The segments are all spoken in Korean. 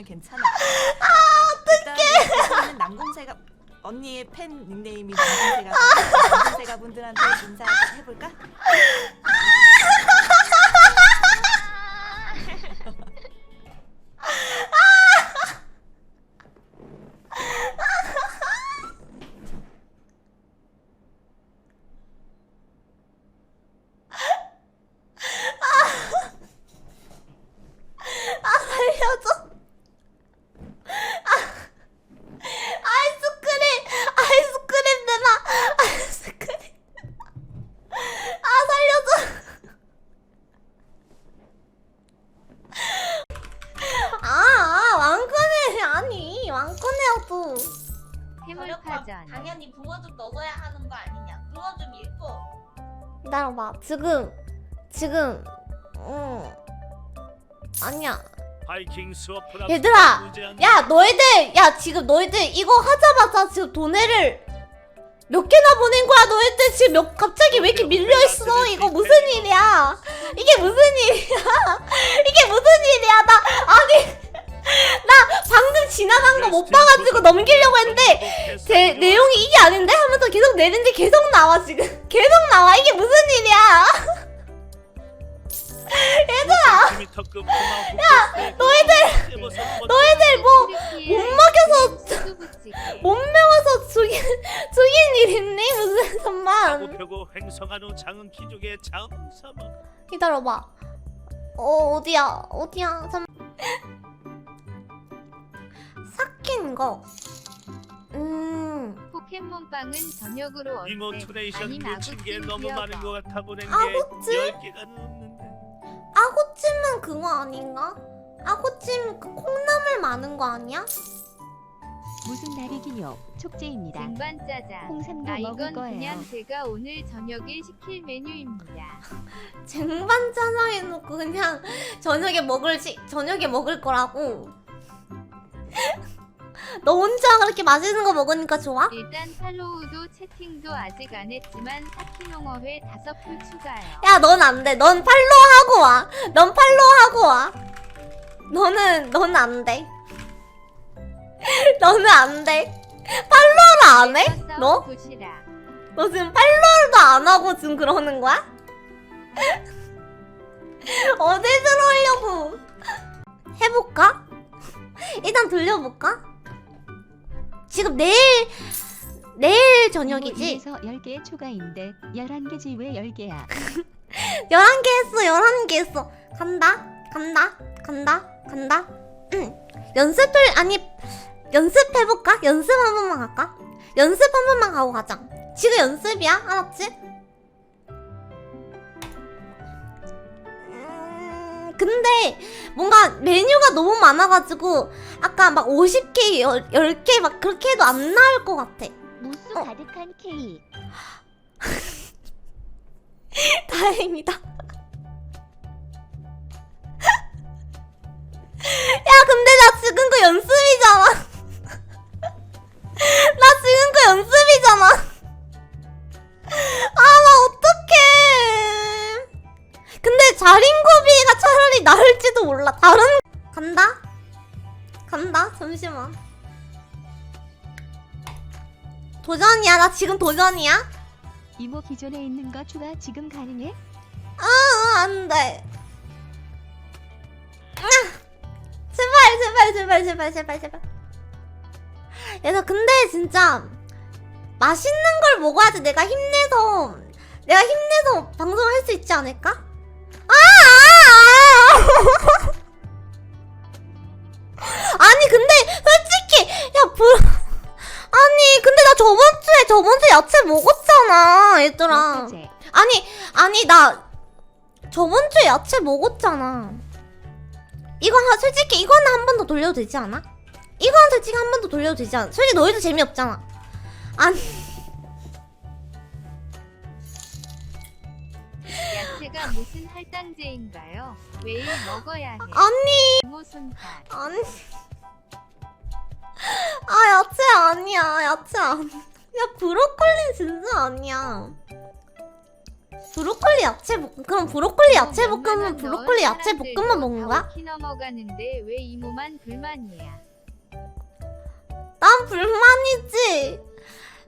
익숙해지면 괜찮아. 아 어떡해. 남궁새가 언니의 팬 닉네임이 남궁새가 남궁새가 분들한테 인사 해볼까? 살 지금 지금 음 아니야. 바이킹 수업을 얘들아! 야 너희들 야 지금 너희들 이거 하자마자 지금 돈해를 몇 개나 보낸 거야 너희들? 지금 몇 갑자기 왜 이렇게 밀려 있어? 이거 무슨 일이야? 이게 무슨 일이야? 이게 무슨 일이야? 나 아니 나 방금 지나간 거 못 봐가지고 넘기려고 했는데 제 내용이 이게 아닌데? 하면서 계속 내는데 계속 나와 지금. 계속 나와. 이게 무슨 일이야? 얘들아! 야 너희들 너희들 뭐 못 먹여서 못 메워서 죽인 죽인 일 있니? 무슨 잠만 펴고 횡성한 후 장은 기족의 장사마 기다려봐. 어 어디야? 어디야? 잠 삭힌 거음 포켓몬빵은 저녁으로 어때? 이모투레이션 아님 놓친 게 아구찜 너무. 많은 것 같아 보낸 게 아구찜? 10개가 넘는데 아구찜은 그거 아닌가? 아구찜 그 콩나물 많은 거 아니야? 무슨 날이긴요. 촉제입니다. 쟁반짜장 홍삼도 아 먹을 이건 거예요. 그냥 제가 오늘 저녁에 시킬 메뉴입니다 쟁반 짜장 해놓고 그냥 저녁에 먹을 시, 저녁에 먹을 거라고 너 혼자 그렇게 맛있는 거 먹으니까 좋아? 일단 팔로우도 채팅도 아직 안 했지만 사키농어회 다섯 표 추가요 야, 넌 안 돼. 넌 팔로우 하고 와. 넌 팔로우 하고 와. 너는, 넌 안 돼. 너는 안 돼. 팔로우를 안 해? 너? 너 지금 팔로우도 안 하고 지금 그러는 거야? 어디 들어오려고? 해볼까? 일단 들려볼까? 지금 내일, 내일 저녁이지? 에서 10개 초과인데 11개지 왜 10개야? 11개 했어, 11개 했어. 간다, 간다, 간다, 간다. 응. 연습을, 아니, 연습해볼까? 연습 한 번만 갈까? 연습 한 번만 가고 가자. 지금 연습이야? 알았지? 근데 뭔가 메뉴가 너무 많아가지고 아까 막 50개, 10, 개 막 그렇게 해도 안 나올 것 같아. 무수 어. 가득한 케이크. 다행이다. 야, 근데 나 지금 거 연습 도전이야. 나 지금 도전이야. 이모 기존에 있는 거 추가 지금 가능해? 아, 안 돼. 아, 제발, 제발, 제발, 제발, 제발, 제발. 얘들 근데 진짜 맛있는 걸 먹어야지 내가 힘내서 내가 힘내서 방송을 할 수 있지 않을까? 야채 먹었잖아. 이거 하- 솔직히 이거는 한 번 더 돌려도 되지 않아? 이거는 솔직히 한 번 더 돌려도 되지 않아? 솔직히 너희도 재미없잖아. 아니 야채가 무슨 할당제인가요? 매일 먹어야 해 아니 손발 아니 아 야채 아니야 야채 아니야 야 브로콜리 진짜 아니야 브로콜리 야채 볶음 그럼 브로콜리 야채 볶음은 브로콜리 야채 볶음만 먹는 거야? 키 넘어가는데 왜 이모만 불만이야? 난 불만이지.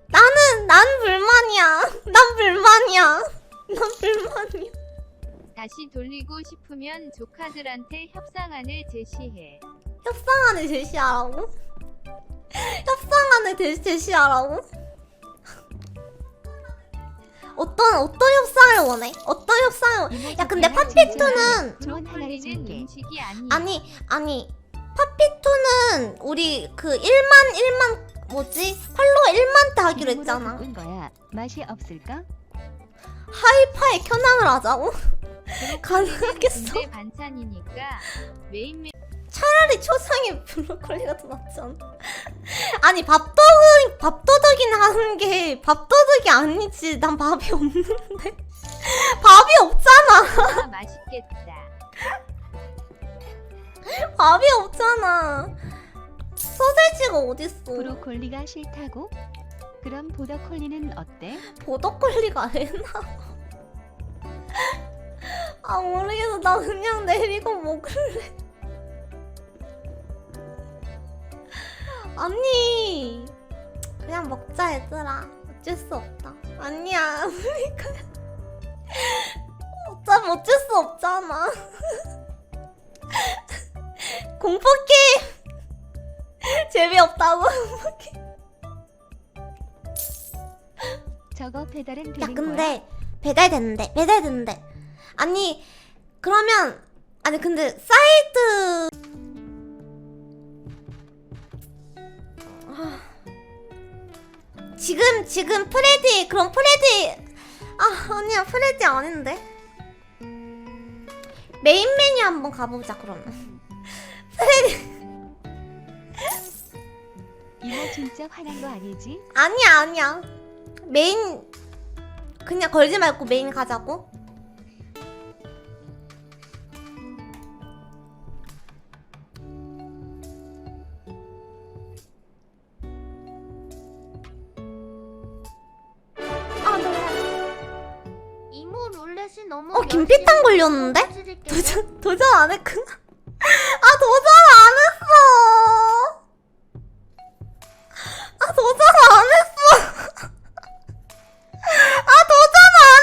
나는 난 불만이야. 난 불만이야. 난 불만이야. 다시 돌리고 싶으면 조카들한테 협상안을 제시해. 협상안을 제시하라고? 협상안을 제, 제시하라고? 어떤 어떤 협상을 원해? 어떤 협상을 야 근데 좋은. 음식이 아니야. 아니 아니 파피투는 우리 그 1만 1만 뭐지 팔로워 1만 대 하기로 했잖아. 거야. 맛이 없을까? 하이파이 켜낭을 하자고? 가능하겠어? 반찬이니까 메인 메 차라리 초상에 브로콜리가 더 낫지 않아? 아니 밥도둑 밥도둑이나 게 밥도둑이 아니지. 난 밥이 없는데 밥이 없잖아. 아 맛있겠다. 밥이 없잖아. 소세지가 어딨어? 브로콜리가 싫다고? 그럼 보더콜리는 어때? 보더콜리가 아니나? 아 모르겠어. 나 그냥 내리고 먹을래. 아니 그냥 먹자 얘들아. 어쩔 수 없다. 아니야. 그러니까 어차피 어쩔 수 없잖아. 공포 게임 재미없다고. 저거 배달은 되는 야 거야? 근데 배달됐는데 배달됐는데 아니 그러면 아니 근데 사이드 지금 지금 프레디 그럼 프레디. 아 아니야 프레디 아닌데? 메인 메뉴 한번 가보자 그러면. 이모 진짜 화난 거 아니지? 아니야 아니야. 메인 그냥 걸지 말고 메인 가자고 걸렸는데? 해드릴게요. 도전 도전 안 했구나 아 도전 안 했어 아 도전 안 했어 아 도전 안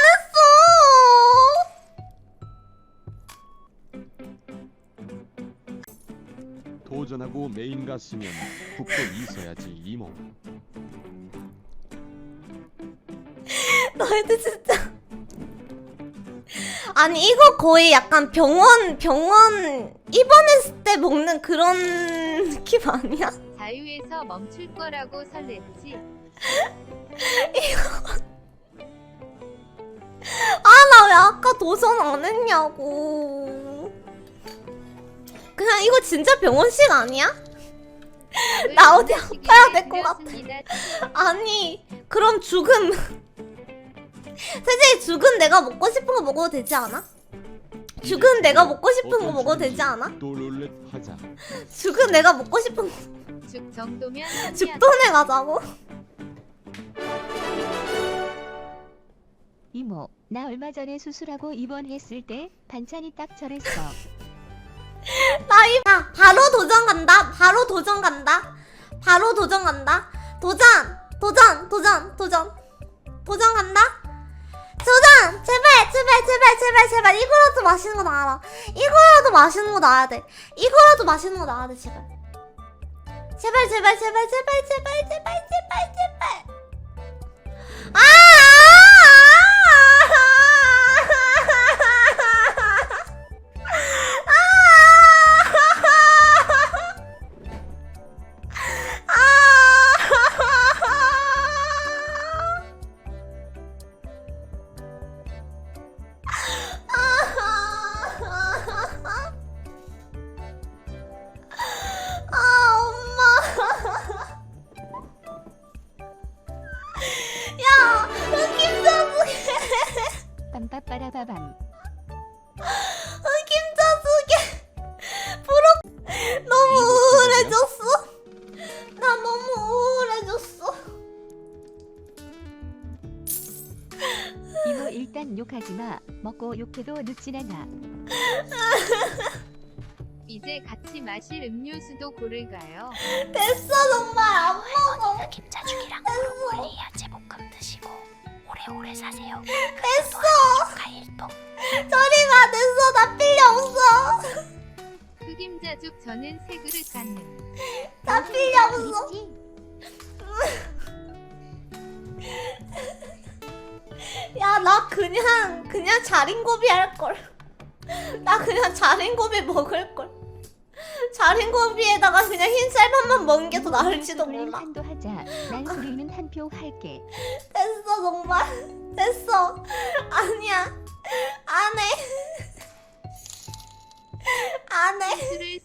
도전하고 메인 갔으면 국도 있어야지 이모. 했어 너희들 진짜 아니 이거 거의 약간 병원 병원 입원했을 때 먹는 그런 느낌 아니야? 자유에서 멈출 거라고 설렜지. 아 나 왜 아까 도전 안 했냐고 그냥 이거 진짜 병원식 아니야? 나 어디 아파야 될 것 같아. 아니 그럼 죽음 솔직히 죽은 내가 먹고 싶은 거 먹어도 되지 않아? 죽은 내가 먹고 싶은 거 먹어도 되지 않아? 또 하자. 죽은 내가 먹고 싶은 거 죽 정도면. 죽돈에 가자고? 이모, 나 얼마 전에 수술하고 입원했을 때 반찬이 딱 저랬어. 나이 야 바로 도전 간다 바로 도전 간다 바로 도전 간다 도전 도전 도전 도전 도전 간다 도전! 제발, 제발, 제발, 제발, 제발. 이거라도 맛있는 거 나와라. 이거라도 맛있는 거 나와야 돼. 이거라도 맛있는 거 나와야 돼, 제발. 제발, 제발, 제발, 제발, 제발, 제발, 제발, 제발. 사람. 아, 김자숙이 부럽 너무 우울해졌어 나 너무 우울해졌어 이모 일단 욕하지 마. 먹고 욕해도 늦진 않아. 이제 같이 마실 음료수도 고를까요? 됐어 정말 안 먹어 김자죽이랑 브로콜리야 제볶음 드시고 오래오래 사세요. 됐어. 가일동 저리 가 됐어 나 필요 없어. 흑임자죽 저는 세 그릇 갖는. 나 필요 없어. 야 나 그냥 그냥 자린고비 할 걸. 나 그냥 자린고비 먹을 걸. 자린고비에다가 그냥 흰 쌀밥만 먹는 게 더 나을지도 몰라. 한도 하자. 난 소리는 한 표 할게. 됐어 정말 됐어. 아니야 안 해. 안 해. 술을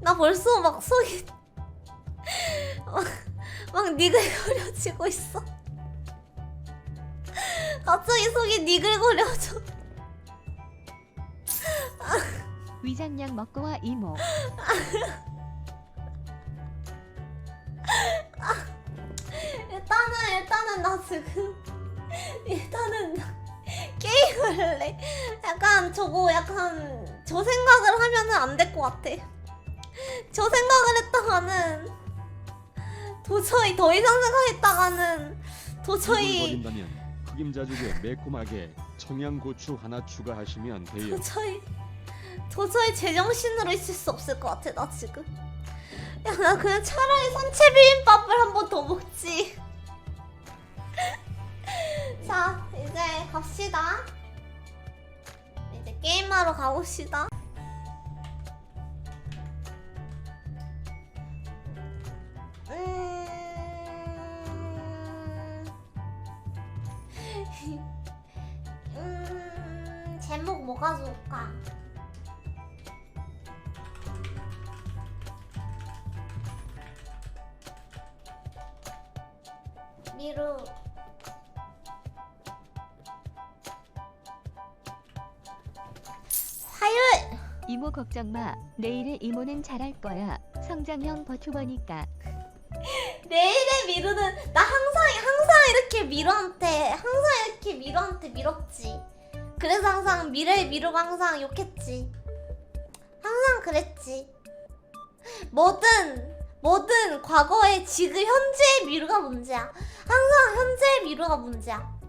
생나 벌써 막 속이 막, 막 니글거려지고 있어. 갑자기 속이 니글거려져. 위장약 먹고 와 이모. 일단은 나 지금 일단은 나 게임을 할래. 약간 저거 약간 저 생각을 하면은 안 될 것 같아. 저 생각을 했다가는 도저히 더 이상 생각했다가는 도저히 버린다면 흑임자죽에 매콤하게 청양고추 하나 추가하시면 돼요. 도저히 도저히 제정신으로 있을 수 없을 것 같아 나 지금 야 나 그냥 차라리 선채 비빔밥을 한 번 더 먹지 자 이제 갑시다. 이제 게임하러 가봅시다. 음... 음... 제목 뭐가 좋을까? 미루 이모 걱정 마. 내일의 이모는 잘할 거야. 성장형 버튜버니까. 내일의 미루는 나 항상 항상 이렇게 미루한테 항상 이렇게 미루한테 밀었지 그래서 항상 미래의 미루가 항상 욕했지 항상 그랬지 뭐든 뭐든 과거의 지금 현재의 미루가 문제야 항상 현재의 미루가 문제야